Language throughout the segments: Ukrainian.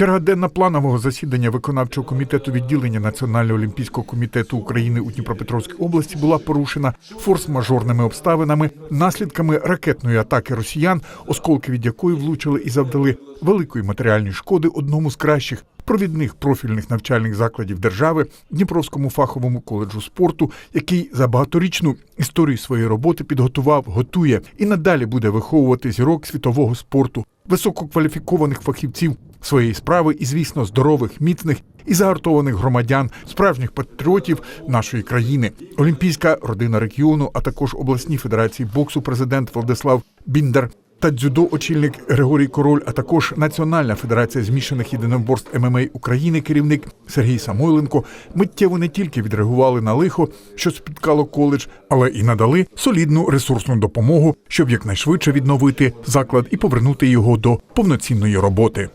Черга планового засідання виконавчого комітету відділення Національного олімпійського комітету України у Дніпропетровській області була порушена форс-мажорними обставинами, наслідками ракетної атаки росіян, осколки від якої влучили і завдали великої матеріальної шкоди одному з кращих провідних профільних навчальних закладів держави Дніпровському фаховому коледжу спорту, який за багаторічну історію своєї роботи підготував, готує і надалі буде виховувати зірок світового спорту, висококваліфікованих фахівців своєї справи і, звісно, здорових, міцних і загартованих громадян, справжніх патріотів нашої країни. Олімпійська родина регіону, а також обласні федерації боксу, президент Владислав Біндер. Та дзюдо очільник Григорій Король, а також Національна федерація змішаних єдиноборств ММА України, керівник Сергій Самойленко миттєво не тільки відреагували на лихо, що спіткало коледж, але і надали солідну ресурсну допомогу, щоб якнайшвидше відновити заклад і повернути його до повноцінної роботи.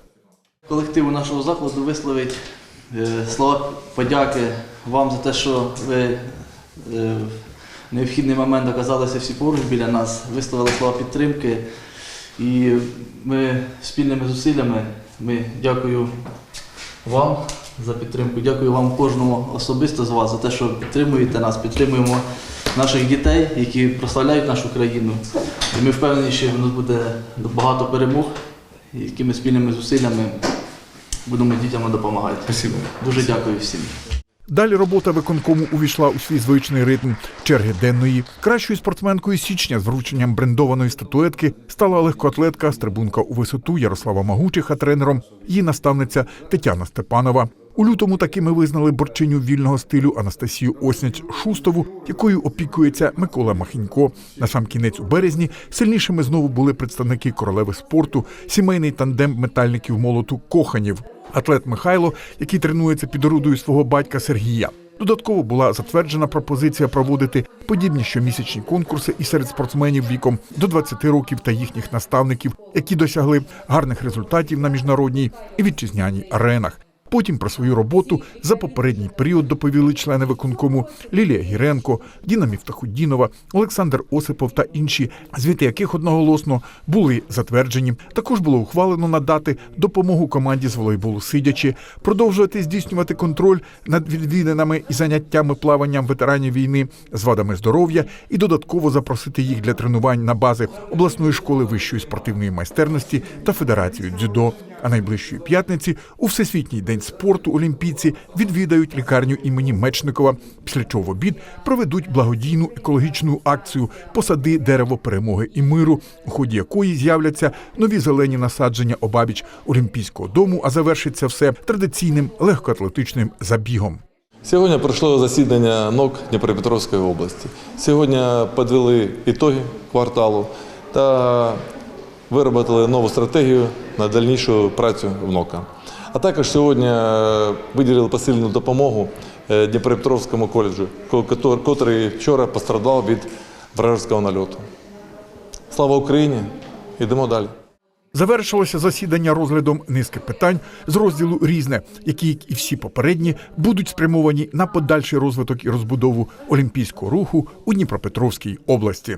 колективу нашого закладу висловить е, слова подяки вам за те, що ви е, в необхідний момент оказалися всі поруч біля нас, висловили слова підтримки. І ми спільними зусиллями ми дякую вам за підтримку. Дякую вам кожному особисто з вас за те, що підтримуєте нас, підтримуємо наших дітей, які прославляють нашу країну. І ми впевнені, що в нас буде багато перемог, які ми спільними зусиллями будемо дітям допомагати. Спасибо. Дуже дякую всім. Далі робота виконкому увійшла у свій звичний ритм черги денної. Кращою спортсменкою січня з врученням брендованої статуетки стала легкоатлетка стрибунка у висоту Ярослава Магучиха тренером, її наставниця Тетяна Степанова. У лютому такими визнали борчиню вільного стилю Анастасію Осняч Шустову, якою опікується Микола Махінько. На сам кінець у березні сильнішими знову були представники королеви спорту, сімейний тандем метальників молоту Коханів, атлет Михайло, який тренується під орудою свого батька Сергія. Додатково була затверджена пропозиція проводити подібні щомісячні конкурси і серед спортсменів віком до 20 років та їхніх наставників, які досягли гарних результатів на міжнародній і вітчизняній аренах. Потім про свою роботу за попередній період доповіли члени виконкому Лілія Гіренко, Діна Міфтахудінова, Олександр Осипов та інші, звіти яких одноголосно були затверджені. Також було ухвалено надати допомогу команді з волейболу сидячи, продовжувати здійснювати контроль над відвідинами і заняттями плаванням ветеранів війни з вадами здоров'я і додатково запросити їх для тренувань на бази обласної школи вищої спортивної майстерності та федерації дзюдо. А найближчої п'ятниці у всесвітній день спорту олімпійці відвідають лікарню імені Мечникова. Після чого в обід проведуть благодійну екологічну акцію Посади дерево перемоги і миру, у ході якої з'являться нові зелені насадження обабіч Олімпійського дому. А завершиться все традиційним легкоатлетичним забігом. Сьогодні пройшло засідання НОК Дніпропетровської області. Сьогодні підвели ітоги кварталу та виробили нову стратегію на дальнішу працю в НОКа. А також сьогодні виділили посилену допомогу е, Дніпропетровському коледжу, ко- котрий вчора постраждав від вражеського нальоту. Слава Україні! Йдемо далі. Завершилося засідання розглядом низки питань з розділу різне, які, як і всі попередні, будуть спрямовані на подальший розвиток і розбудову олімпійського руху у Дніпропетровській області.